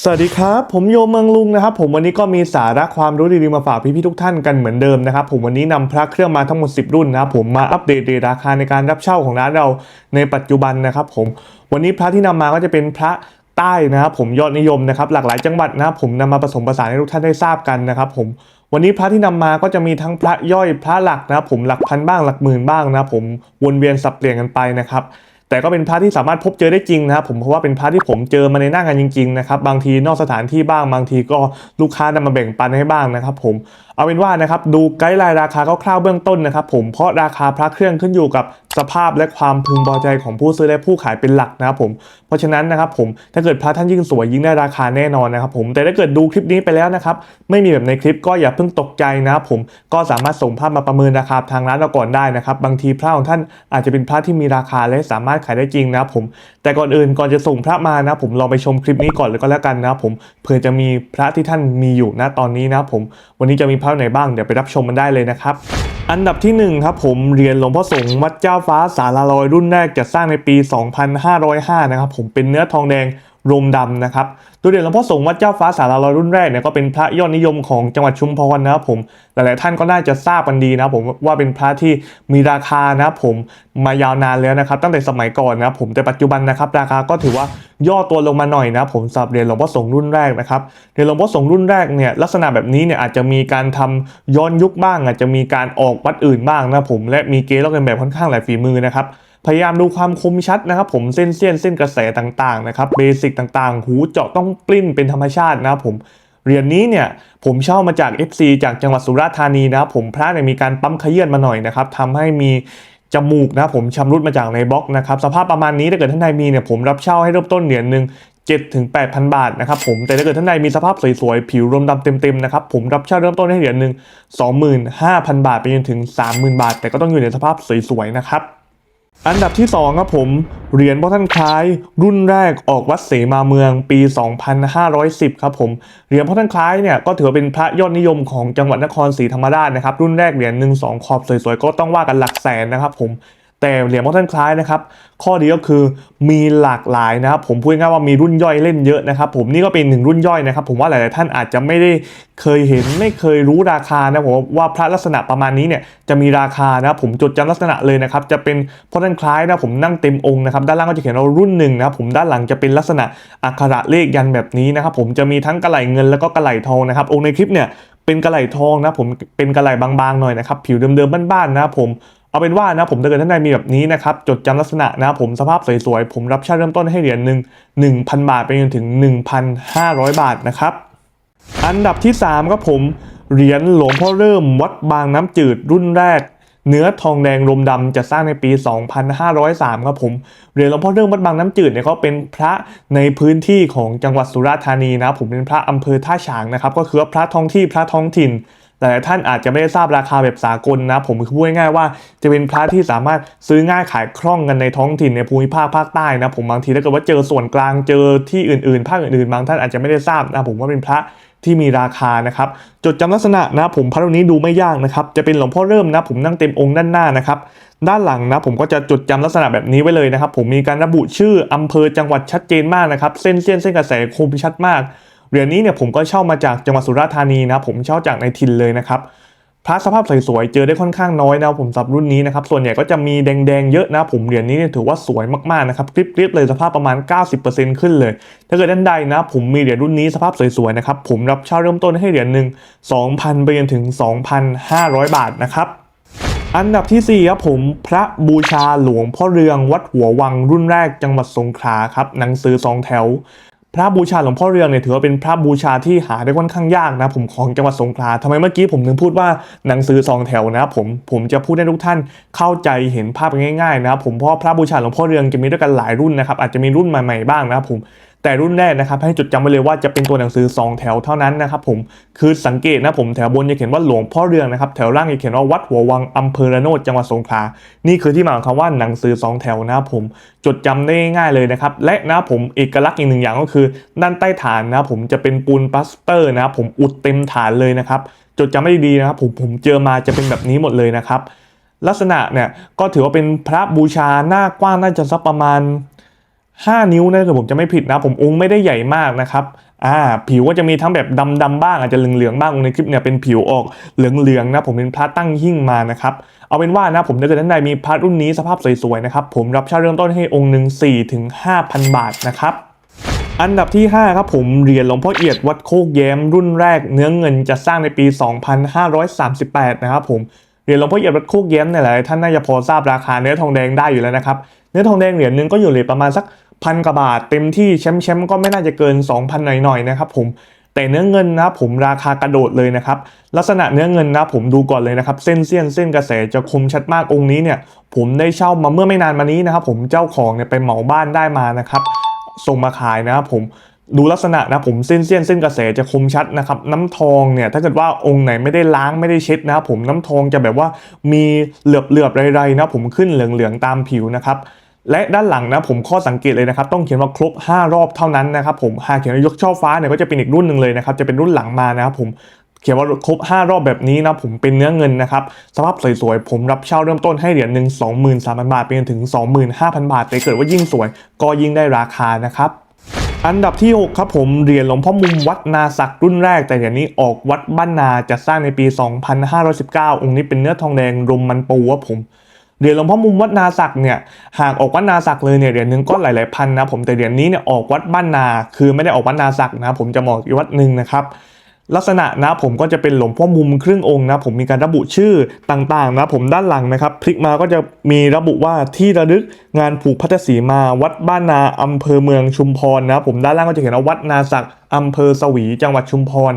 สวัสดีครับ ผมโยมเมืองลุงนะครับ ผมวันนี้ก็มีสาระความรู้ดีๆมาฝากพี่ๆทุกท่านกันเหมือนเดิมนะครับ ผมวันนี้นำพระเครื่องมาทั้งหมด 10 รุ่นนะครับผมมาอัปเดตเรทราคาในการรับเช่าของร้านเราในปัจจุบันนะครับ ผมวันนี้พระที่นำมาก็จะเป็นพระใต้นะครับผมยอดนิยมนะครับหลากหลายจังหวัดนะครับผมนำมาผสมผสานให้ทุกท่านได้ทราบกันนะครับ ผมวันนี้พระที่นำมาก็จะมีทั้งพระย่อยพระหลักนะครับผมหลักพันบ้างหลักหมื่นบ้างนะครับผมวนเวียนสับเปลี่ยนกันไปนะครับ แต่ก็เป็นพระที่สามารถพบเจอได้จริงนะครับผมเพราะว่าเป็นพระที่ผมเจอมาในหน้างานจริงๆนะครับบางทีนอกสถานที่บ้างบางทีก็ลูกค้านำมาแบ่งปันให้บ้างนะครับผมเอาเป็นว่านะครับดูไกด์ไลน์ราคาคร่าวๆเบื้องต้นนะครับ ผมเพราะราคาพระเครื่องขึ้นอยู่กับสภาพและความพึงพอใจของผู้ซื้อและผู้ขายเป็นหลักนะครับผมเพราะฉะนั้นนะครับผมถ้าเกิดพระท่านยิ่งสวยยิ่งได้ราคาแน่นอนนะครับผมแต่ถ้าเกิดดูคลิปนี้ไปแล้วนะครับไม่มีแบบในคลิปก็อย่าเพิ่งตกใจนะครับผมก็สามารถส่งภาพมาประเมินราคาทางร้านเราก่อนได้นะครับบางทีพระของท่านอาจจะเป็นพระที่มีราคาและสามารถขายได้จริงนะครับผม แต่ก่อนอื่นก่อนจะส่งพระมานะผมลองไปชมคลิปนี้ก่อนเลยก็แล้วกันนะครับผมเผื่อจะมีพระที่ท่านมีอยู่นะตอนนี้นะผมวันนี้จะมีพระไหนบ้างเดี๋ยวไปรับชมมันได้เลยนะครับอันดับที่หนึ่งครับผมเหรียญหลวงพ่อสงฆ์วัดเจ้าฟ้าสาราลอยรุ่นแรกจะสร้างในปี 2505 นะครับผมเป็นเนื้อทองแดง รมดำนะครับตัวเหรียญหลวงพ่อสงฆ์วัดเจ้าฟ้าสาราลอยรุ่นแรกเนี่ยก็เป็นพระยอดนิยมของจังหวัดชุมพรนะครับผมหลายๆท่านก็น่าจะทราบกันดีนะครับผมว่าเป็นพระที่มีราคานะครับผมมายาวนานแล้วนะครับ ตั้งแต่สมัยก่อนนะครับผมแต่ปัจจุบันนะครับราคาก็ถือว่าย่อตัวลงมาหน่อยนะครับผมสำหรับเหรียญหลวงพ่อสงฆ์รุ่นแรกนะครับเหรียญหลวงพ่อสงฆ์รุ่นแรกเนี่ยลักษณะแบบนี้เนี่ยอาจจะมีการทำย้อนยุคบ้าง อาจจะมีการออกวัดอื่นบ้างนะครับผมและมีเกลลอกเลียนแบบค่อนข้างหลายฝีมือนะครับ พยายามดูความคมชัดนะครับผมเส้นเส้นเส้นกระแสต่างๆนะครับเบสิกต่างๆ หูเจาะต้องปลิ้นเป็นธรรมชาตินะครับผมเหรียญนี้เนี่ยผมเช่ามาจาก FC จากจังหวัดสุราษฎร์ธานีนะครับผมพระเนี่ยมีการปั๊มขยื่นมาหน่อยนะครับทำให้มีจมูกนะครับผมชำรุดมาจากในบล็อกนะครับสภาพประมาณนี้ถ้าเกิดท่านใดมีเนี่ยผมรับเช่าให้เริ่มต้นเหรียญหนึ่ง7ถึง8,000 บาทนะครับผมแต่ถ้าเกิดท่านใดมีสภาพสวยๆ ผิวรวมดำเต็มๆนะครับผมรับเช่าเริ่มต้นให้เหรียญหนึ่ง25,000 บาทไปจนถึง 30,000 บาท แต่ก็ต้องอยู่ในสภาพสวยๆนะครับ อันดับที่ 2 ครับผม เหรียญพ่อท่านคล้าย รุ่นแรกออกวัดเสมาเมืองปี 2510 ครับผม เหรียญพ่อท่านคล้ายเนี่ยก็ถือเป็นพระยอดนิยมของจังหวัดนครศรีธรรมราชนะครับ รุ่นแรกเหรียญหนึ่งสองขอบสวยๆ ก็ต้องว่ากันหลักแสนนะครับผม แต่เหรียญพ่อท่านคล้ายนะครับข้อดีก็คือมีหลากหลายนะครับผมพูดง่ายว่ามีรุ่นย่อยเล่นเยอะนะครับผมนี่ก็เป็นหนึ่งรุ่นย่อยนะครับ ผมว่าหลายๆท่านอาจจะไม่ได้เคยเห็นไม่เคยรู้ราคานะผมว่าพระลักษณะประมาณนี้เนี่ยจะมีราคานะครับผมจดจำลักษณะเลยนะครับจะเป็นพอท่นคล้ายนะผมนั่งเต็มองค์นะครับด้านล่างก็จะเขียนว่ารุ่นหนึ่งนะครับผมด้านหลังจะเป็นลักษณะอักขระเลขยันแบบนี้นะครับผมจะมีทั้งกระไหลเงินแล้วก็กระไหลทองนะครับองค์ในคลิปเนี่ยเป็นกระไหลทองนะผมเป็นกระไหลบางๆหน่อยนะครับผิวเดิมๆบ้านๆนะผม เอาเป็นว่านะผมถ้าเกิดท่านใดมีแบบนี้นะครับจดจำลักษณะนะผมสภาพสวยๆ ผมรับเช่าเริ่มต้นให้เหรียญหนึ่ง1,000บาทไปจนถึง 1,500 บาทนะครับอันดับที่3ครับผมเหรียญหลวงพ่อเริ่มวัดบางน้ำจืดรุ่นแรกเนื้อทองแดงลมดำจะสร้างในปี 2503 ครับผมเหรียญหลวงพ่อเริ่มวัดบางน้ำจืดเนี่ยเขาเป็นพระในพื้นที่ของจังหวัดสุราษฎร์ธานีนะ ผมเป็นพระอำเภอท่าฉางนะครับ ก็คือพระท้องที่พระท้องถิ่น แต่ท่านอาจจะไม่ได้ทราบราคาแบบสากลนะ ผมคือพูดง่ายๆว่าจะเป็นพระที่สามารถซื้อง่ายขายคล่องกันในท้องถิ่นในภูมิภาคภาคใต้นะ ผมบางทีถ้าเกิดว่าเจอส่วนกลางเจอที่อื่นๆ ภาคอื่นๆ บางท่านอาจจะไม่ได้ทราบนะผมว่าเป็นพระที่มีราคานะครับ จดจำลักษณะนะผมพระรูปนี้ดูไม่ยากนะครับ จะเป็นหลวงพ่อเริ่มนะ ผมนั่งเต็มองค์ด้านหน้านะครับ ด้านหลังนะผมก็จะจดจำลักษณะแบบนี้ไว้เลยนะครับ ผมมีการระบุชื่ออำเภอจังหวัดชัดเจนมากนะครับ เส้นเส้นเส้นกระแสคมชัดมาก เหรียญนี้เนี่ยผมก็เช่ามาจากจังหวัดสุราษฎร์ธานีนะครับผมเช่าจากในถิ่นเลยนะครับพระสภาพสวยๆเจอได้ค่อนข้างน้อยนะผมสำหรับรุ่นนี้นะครับส่วนใหญ่ก็จะมีแดงๆเยอะนะผมเหรียญนี้เนี่ยถือว่าสวยมากๆนะครับกริบๆเลยสภาพประมาณ 90%ขึ้นเลย ถ้าเกิดท่านใดนะ ผมมีเหรียญรุ่นนี้สภาพสวยๆนะครับผมรับเช่าเริ่มต้นให้เหรียญหนึ่ง2,000ไปจนถึง 2,500 บาทนะครับอันดับที่4ครับผมพระบูชาหลวงพ่อเรืองวัดหัววังรุ่นแรกจังหวัดสงขลาครับหนังสือสองแถว พระบูชาหลวงพ่อเรืองเนี่ยถือว่าเป็นพระบูชาที่หาได้ค่อนข้างยากนะผมของจังหวัดสงขลาทำไมเมื่อกี้ผมถึงพูดว่าหนังสือสองแถวนะผมผมจะพูดให้ทุกท่านเข้าใจเห็นภาพง่ายๆนะครับผมเพราะพระบูชาหลวงพ่อเรืองจะมีด้วยกันหลายรุ่นนะครับอาจจะมีรุ่นใหม่ๆบ้างนะครับผม แต่รุ่นแรกนะครับ ให้จดจำไว้เลยว่าจะเป็นตัวหนังสือ 2 แถวเท่านั้นนะครับผมคือสังเกตนะผมแถวบนจะเขียนว่าหลวงพ่อเรืองนะครับแถวล่างจะเขียนว่าวัดหัววังอำเภอระโนดจังหวัดสงขลานี่คือที่มาของคำว่าหนังสือ 2 แถวนะครับผมจดจำได้ง่ายเลยนะครับและนะผมเอกลักษณ์อีกหนึ่งอย่างก็คือ ด้านใต้ฐานนะผมจะเป็นปูนปลาสเตอร์นะผมอุดเต็มฐานเลยนะครับจดจำไม่ดีๆนะครับผมผมเจอมาจะเป็นแบบนี้หมดเลยนะครับลักษณะเนี่ยก็ถือว่าเป็นพระบูชาหน้ากว้างน่าจะสักประมาณ 5 นิ้วนะถ้าผมจะไม่ผิดนะ ผมองค์ไม่ได้ใหญ่มากนะครับอ่าผิวก็จะมีทั้งแบบดำๆบ้างอาจจะเหลืองๆบ้างในคลิปเนี่ยเป็นผิวออกเหลืองๆนะผมเป็นพระตั้งหิ้งมานะครับเอาเป็นว่านะผมถ้าเกิดท่านใดมีพระรุ่นนี้สภาพสวยๆนะครับผมรับเช่าเริ่มต้นให้องค์หนึ่ง4ถึง5,000 บาทนะครับอันดับที่ 5 ครับผมเหรียญหลวงพ่อเอียดวัดโคกแย้มรุ่นแรกเนื้อเงินจะสร้างในปี 2538 นะครับผมเหรียญหลวงพ่อเอียดวัดโคกแย้มเนี่ยหลายท่านน่าจะพอทราบราคาเนื้อทองแดงได้อยู่แล้วนะครับเนื้อทองแดงเหรียญหนึงก็อยู่เลยประมาณสัก พันกว่าบาทเต็มที่แชมป์แชมป์ก็ไม่น่าจะเกิน 2,000 หน่อยๆนะครับผมแต่เนื้อเงินนะผมราคากระโดดเลยนะครับลักษณะเนื้อเงินนะผมดูก่อนเลยนะครับเส้นเสี้ยนเส้นกระแสจะคมชัดมากองค์นี้เนี่ยผมได้เช่ามาเมื่อไม่นานมานี้นะครับผมเจ้าของเนี่ยไปเหมาบ้านได้มานะครับส่งมาขายนะครับผมดูลักษณะนะผมเส้นเส้นเส้นกระแสจะคมชัดนะครับน้ำทองเนี่ยถ้าเกิดว่าองค์ไหนไม่ได้ล้างไม่ได้เช็ดนะผมน้ำทองจะแบบว่ามีเหลือบเหลือบๆไรๆนะผมขึ้นเหลืองๆตามผิวนะครับ และด้านหลังนะผมข้อสังเกตเลยนะครับต้องเขียนว่าครบ 5 รอบเท่านั้นนะครับผมหากเขียนว่ายกช่อฟ้าเนี่ยก็จะเป็นอีกรุ่นหนึ่งเลยนะครับจะเป็นรุ่นหลังมานะครับผมเขียนว่าครบ 5 รอบแบบนี้นะผมเป็นเนื้อเงินนะครับสภาพสวยๆ ผมรับเช่าเริ่มต้นให้เหรียญหนึ่ง23,000 บาทไปจนถึง 25,000 บาทแต่เกิดว่ายิ่งสวยก็ยิ่งได้ราคานะครับอันดับที่ 6 ครับผมเหรียญหลวงพ่อมุมวัดนาศักรุ่นแรก แต่เหรียญนี้ออกวัดบ้านนาจะสร้างในปี 2519 องค์นี้เป็นเนื้อทองแดงรมมันปูครับผม เหรียญหลวงพ่อมุมวัดนาศักเนี่ยหากออกวัดนาศักเลยเนี่ยเหรียญหนึ่งก็หลายๆพันนะผมแต่เหรียญนี้เนี่ยออกวัดบ้านนา คือไม่ได้ออกวัดนาศักนะผมจะบอกอีกวัดหนึ่งนะครับลักษณะนะผมก็จะเป็นหลวงพ่อมุมครึ่งองค์นะผมมีการระบุชื่อต่างๆนะผมด้านหลังนะครับพลิกมาก็จะมีระบุว่าที่ระลึกงานผูกพัทธสีมาวัดบ้านนาอำเภอเมืองชุมพรนะผมด้านล่างก็จะเขียนว่าวัดนาศักอำเภอสวีจังหวัดชุมพร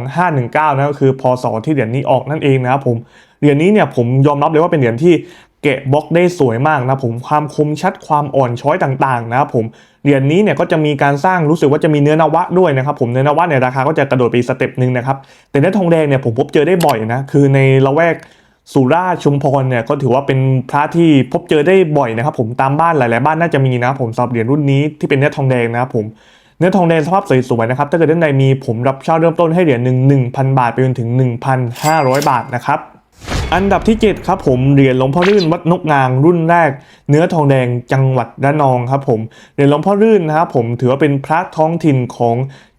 2519นะก็คือพศที่เหรียญนี้ออกนั่นเองนะครับผม เหรียญนี้เนี่ยผมยอมรับเลยว่าเป็นเหรียญที่แกะบล็อกได้สวยมากนะผมความคมชัดความอ่อนช้อยต่างๆนะครับผมเหรียญนี้เนี่ยก็จะมีการสร้างรู้สึกว่าจะมีเนื้อนวะด้วยนะครับผมเนื้อนวะเนี่ยราคาก็จะกระโดดไปสเต็ปหนึ่งนะครับแต่เนื้อทองแดงเนี่ยผมพบเจอได้บ่อยนะคือในละแวกสุราษฎร์ชุมพรเนี่ยก็ถือว่าเป็นพระที่พบเจอได้บ่อยนะครับผมตามบ้านหลายๆบ้านน่าจะมีนะผมสำหรับเหรียญรุ่นนี้ที่เป็นเนื้อทองแดงนะครับผมเนื้อทองแดงสภาพสวยๆนะครับถ้าเกิดท่านใดมีผมรับเช่าเริ่มต้นให้เหรียญหนึ่งหนึ่งพันบาทไปจนถึง1,500บาทนะครับ อันดับที่ 7 ครับผมเหรียญหลวงพ่อรื่นวัดนกนางรุ่นแรก เนื้อทองแดงจังหวัดระนองครับผมเหรียญหลวงพ่อรื่นนะครับผมถือว่าเป็นพระท้องถิ่นของ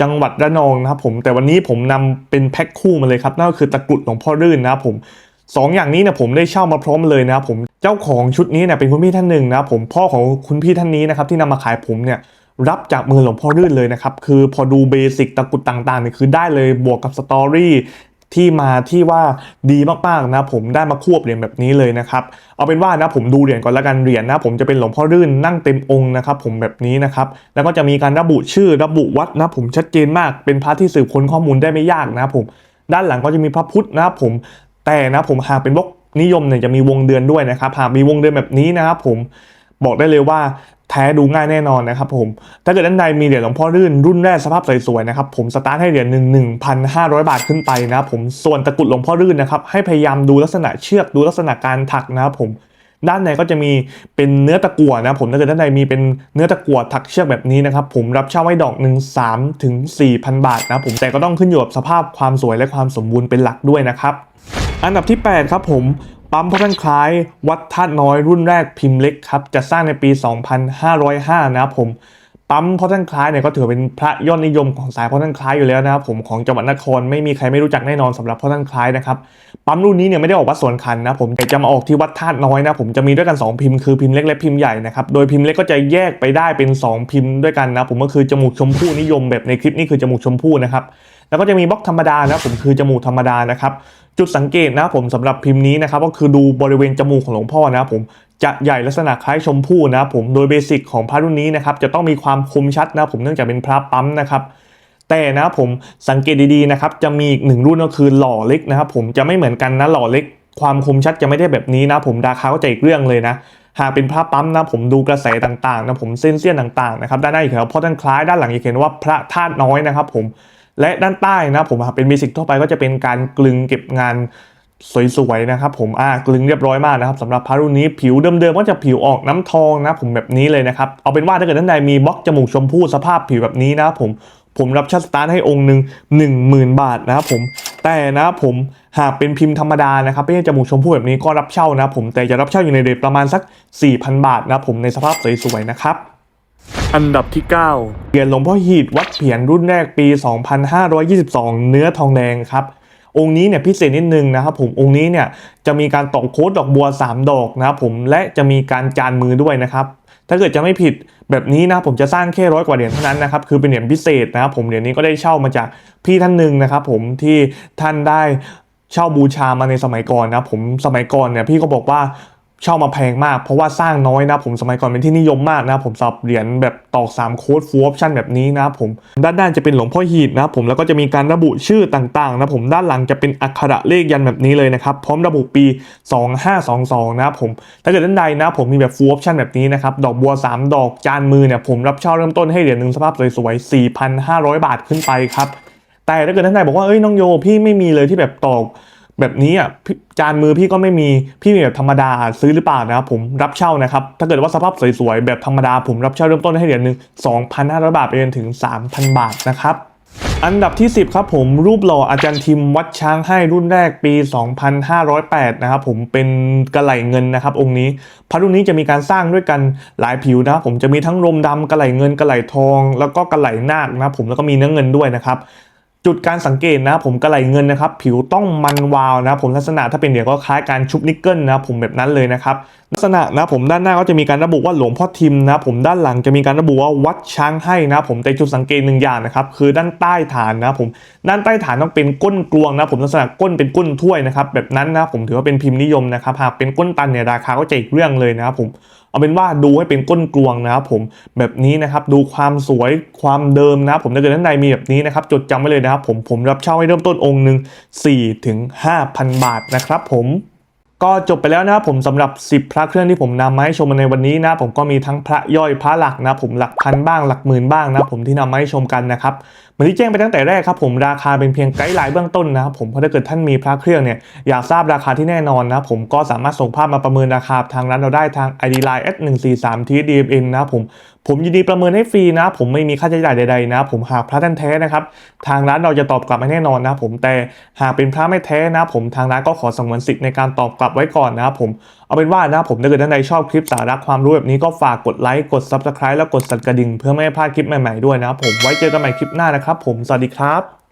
จังหวัดระนองนะครับผมแต่วันนี้ผมนำเป็นแพ็คคู่มาเลยครับนั่นก็คือตะกรุดหลวงพ่อรื่นนะครับผมสองอย่างนี้เนี่ยผมได้เช่ามาพร้อมเลยนะครับผมเจ้าของชุดนี้เนี่ยเป็นคุณพี่ท่านหนึ่งนะครับผมพ่อของคุณพี่ท่านนี้นะครับที่นำมาขายผมเนี่ยรับจากมือหลวงพ่อรื่นเลยนะครับ คือพอดูเบสิกตะกรุดต่างๆเนี่ยคือได้เลยบวกกับสตอรี่ ที่มาที่ว่าดีมากๆนะผมได้มาควบเหรียญแบบนี้เลยนะครับเอาเป็นว่านะผมดูเหรียญก่อนละกันเหรียญนะผมจะเป็นหลวงพ่อรื่นนั่งเต็มองค์นะครับผมแบบนี้นะครับแล้วก็จะมีการระบุชื่อระบุวัดนะผมชัดเจนมากเป็นพระที่สืบค้นข้อมูลได้ไม่ยากนะผมด้านหลังก็จะมีพระพุทธนะผมแต่นะผมหากเป็นบล็อกนิยมเนี่ยจะมีวงเดือนด้วยนะครับหากมีวงเดือนแบบนี้นะครับผมบอกได้เลยว่า แท้ดูง่ายแน่นอนนะครับผม ถ้าเกิดด้านในมีเหรียญหลวงพ่อรื่นรุ่นแรกสภาพสวยๆนะครับผมสตาร์ทให้เหรียญหนึ่งหนึ่งพันห้าร้อยบาทขึ้นไปนะครับผมส่วนตะกรุดหลวงพ่อรื่นนะครับให้พยายามดูลักษณะเชือกดูลักษณะการถักนะครับผมด้านในก็จะมีเป็นเนื้อตะกั่วนะผมถ้าเกิดด้านในมีเป็นเนื้อตะกั่วถักเชือกแบบนี้นะครับผมรับเช่าไว้ดอกหนึ่งสามถึงสี่พันบาทนะผมแต่ก็ต้องขึ้นอยู่กับสภาพความสวยและความสมบูรณ์เป็นหลักด้วยนะครับอันดับที่ 8 ครับผม ปั๊มพระท่านคล้ายวัดธาตุน้อยรุ่นแรกพิมพ์เล็กครับจะสร้างในปี 2505 นะครับผมปั๊มพระท่านคล้ายเนี่ยก็ถือเป็นพระยอดนิยมของสายพระท่านคล้ายอยู่แล้วนะครับผมของจังหวัดนครไม่มีใครไม่รู้จักแน่นอนสำหรับพระท่านคล้ายนะครับปั๊มรุ่นนี้เนี่ยไม่ได้ออกวัดสวนคันนะผมแต่จะมาออกที่วัดธาตุน้อยนะผมจะมีด้วยกัน 2 พิมพ์คือพิมพ์เล็กและพิมพ์ใหญ่นะครับโดยพิมพ์เล็กก็จะแยกไปได้เป็น 2 พิมพ์ด้วยกันนะผมก็คือจมูกชมพู่นิยมแบบในคลิปนี้คือจมูกชมพู่นะครับ แล้วก็จะมีบล็อกธรรมดานะผมคือจมูกธรรมดานะครับ จุดสังเกตนะผมสำหรับพิมพ์นี้นะครับก็คือดูบริเวณจมูกของหลวงพ่อนะครับผมจะใหญ่ลักษณะคล้ายชมพู่นะครับผมโดยเบสิกของพระรุ่นนี้นะครับจะต้องมีความคมชัดนะผมเนื่องจากเป็นพระปั๊มนะครับแต่นะผมสังเกตดีๆนะครับจะมีอีกหนึ่งรุ่นก็คือหล่อเล็กนะครับผมจะไม่เหมือนกันนะหล่อเล็ก ความคมชัดจะไม่ได้แบบนี้นะผมราคาก็จะอีกเรื่องเลยนะหากเป็นพระปั๊มนะผมดูกระแสต่างๆนะผมเส้นเสี้ยนต่างๆนะครับด้านหน้าอีกแล้วพ่อท่านคล้ายด้านหลังอีกเห็นว่าพระธาตุน้อยนะครับผม และด้านใต้นะผมเป็นเบสิกทั่วไปก็จะเป็นการกลึงเก็บงานสวยๆนะครับผมอ่ากลึงเรียบร้อยมากนะครับสำหรับพระรุ่นนี้ผิวเดิมๆก็จะผิวออกน้ำทองนะผมแบบนี้เลยนะครับเอาเป็นว่าถ้าเกิดท่านใดมีบล็อกจมูกชมพู่สภาพผิวแบบนี้นะผมผมรับชัดสตาร์ทให้องค์หนึ่ง10,000 บาทนะครับผมแต่นะครับผมหากเป็นพิมพ์ธรรมดานะครับไม่ใช่จมูกชมพู่แบบนี้ก็รับเช่านะผมแต่จะรับเช่าอยู่ในเรทประมาณสัก 4,000 บาทนะผมในสภาพสวยๆนะครับ อันดับที่ 9 เหรียญหลวงพ่อหีดวัดเพียนรุ่นแรกปี 2522 เนื้อทองแดงครับองค์นี้เนี่ยพิเศษนิดนึงนะครับผมองค์นี้เนี่ยจะมีการตอกโค้ดดอกบัว 3 ดอกนะครับผมและจะมีการจานมือด้วยนะครับถ้าเกิดจะไม่ผิดแบบนี้นะผมจะสร้างแค่ร้อยกว่าเหรียญเท่านั้นนะครับคือเป็นเหรียญพิเศษนะครับผมเหรียญนี้ก็ได้เช่ามาจากพี่ท่านหนึ่งนะครับผมที่ท่านได้เช่าบูชามาในสมัยก่อนนะผมสมัยก่อนเนี่ยพี่ก็บอกว่า เช่ามาแพงมาก เพราะว่าสร้างน้อยนะผมสมัยก่อนเป็นที่นิยมมากนะผมสำหรับเหรียญแบบตอก3โค้ดฟูออปชั่นแบบนี้นะผมด้านด้านจะเป็นหลวงพ่อหีดนะผมแล้วก็จะมีการระบุชื่อต่างๆนะผมด้านหลังจะเป็นอักขระเลขยันแบบนี้เลยนะครับพร้อมระบุปี 2522 นะผมถ้าเกิดด้านใดนะผมมีแบบฟูออปชั่นแบบนี้นะครับดอกบัว 3 ดอกจานมือเนี่ยผมรับเช่าเริ่มต้นให้เหรียญหนึ่งสภาพสวยๆ4,500 บาทขึ้นไปครับแต่ถ้าเกิดท่านใดบอกว่าเอ้ยน้องโยพี่ไม่มีเลยที่แบบตอก แบบนี้อะจานมือพี่ก็ไม่มีพี่มีแบบธรรมดาซื้อหรือเปล่านะครับผมรับเช่านะครับ ถ้าเกิดว่าสภาพสวยๆ แบบธรรมดาผมรับเช่าเริ่มต้นให้เหรียญหนึ่ง2,500 บาทไปจนถึง 3,000 บาทนะครับอันดับที่ 10 ครับผมรูปหล่ออาจารย์ทิมวัดช้างให้รุ่นแรกปี 2508 นะครับผมเป็นกระไหลเงินนะครับ องค์นี้พระรุ่นนี้จะมีการสร้างด้วยกันหลายผิวนะครับผมจะมีทั้งรมดำกระไหลเงินกระไหลทอง แล้วก็กระไหลนาคนะครับผมแล้วก็มีเนื้อเงินด้วยนะครับ จุดการสังเกตนะผมกระไหลเงินนะครับผิวต้องมันวาวนะผมลักษณะถ้าเป็นเดี๋ยวก็คล้ายการชุบนิกเกิลนะผมแบบนั้นเลยนะครับลักษณะนะผมด้านหน้าก็จะมีการระบุว่าหลวงพ่อทิมนะผมด้านหลังจะมีการระบุว่าวัดช้างให้นะผมแต่จุดสังเกตหนึ่งอย่างนะครับคือด้านใต้ฐานนะผมด้านใต้ฐานต้องเป็นก้นกลวงนะผมลักษณะก้นเป็นก้นถ้วยนะครับแบบนั้นนะผมถือว่าเป็นพิมพ์นิยมนะครับหากเป็นก้นตันเนี่ยราคาก็จะอีกเรื่องเลยนะครับผม เอาเป็นว่าดูให้เป็นก้นกลวงนะครับผมแบบนี้นะครับดูความสวยความเดิมนะครับผมถ้าเกิดท่านใดมีแบบนี้นะครับจดจำไว้เลยนะครับผมผมรับเช่าให้เริ่มต้นองค์หนึ่ง4ถึง5,000 บาทนะครับผมก็จบไปแล้วนะครับผมสำหรับ 10 พระเครื่องที่ผมนำมาให้ชมในวันนี้นะผมก็มีทั้งพระย่อยพระหลักนะผมหลักพันบ้างหลักหมื่นบ้างนะผมที่นำมาให้ชมกันนะครับ เหมือนที่แจ้งไปตั้งแต่แรกครับผมราคาเป็นเพียงไกด์ไลน์เบื้องต้นนะครับผมเพราะถ้าเกิดท่านมีพระเครื่องเนี่ยอยากทราบราคาที่แน่นอนนะผมก็สามารถส่งภาพมาประเมินราคาทางร้านเราได้ทาง ID Line S 1 4 3 T D M N นะผมผมยินดีประเมินให้ฟรีนะ ผมไม่มีค่าใช้จ่ายใดๆนะ ผมหากพระท่านแท้นะครับ ทางร้านเราจะตอบกลับมาแน่นอนนะ ผมแต่หากเป็นพระไม่แท้นะ ผมทางร้านก็ขอสงวนสิทธิ์ในการตอบกลับไว้ก่อนนะครับผมเอาเป็นว่านะผมถ้าเกิดท่านใดชอบคลิปสาระความรู้แบบนี้ก็ฝากกดไลค์กด Subscribe แล้วกดสั่นกระดิ่งเพื่อไม่ให้พลาดคลิปใหม่ๆด้วยนะครับผมไว้เจอกันใหม่คลิปหน้านะครับผมสวัสดีครับ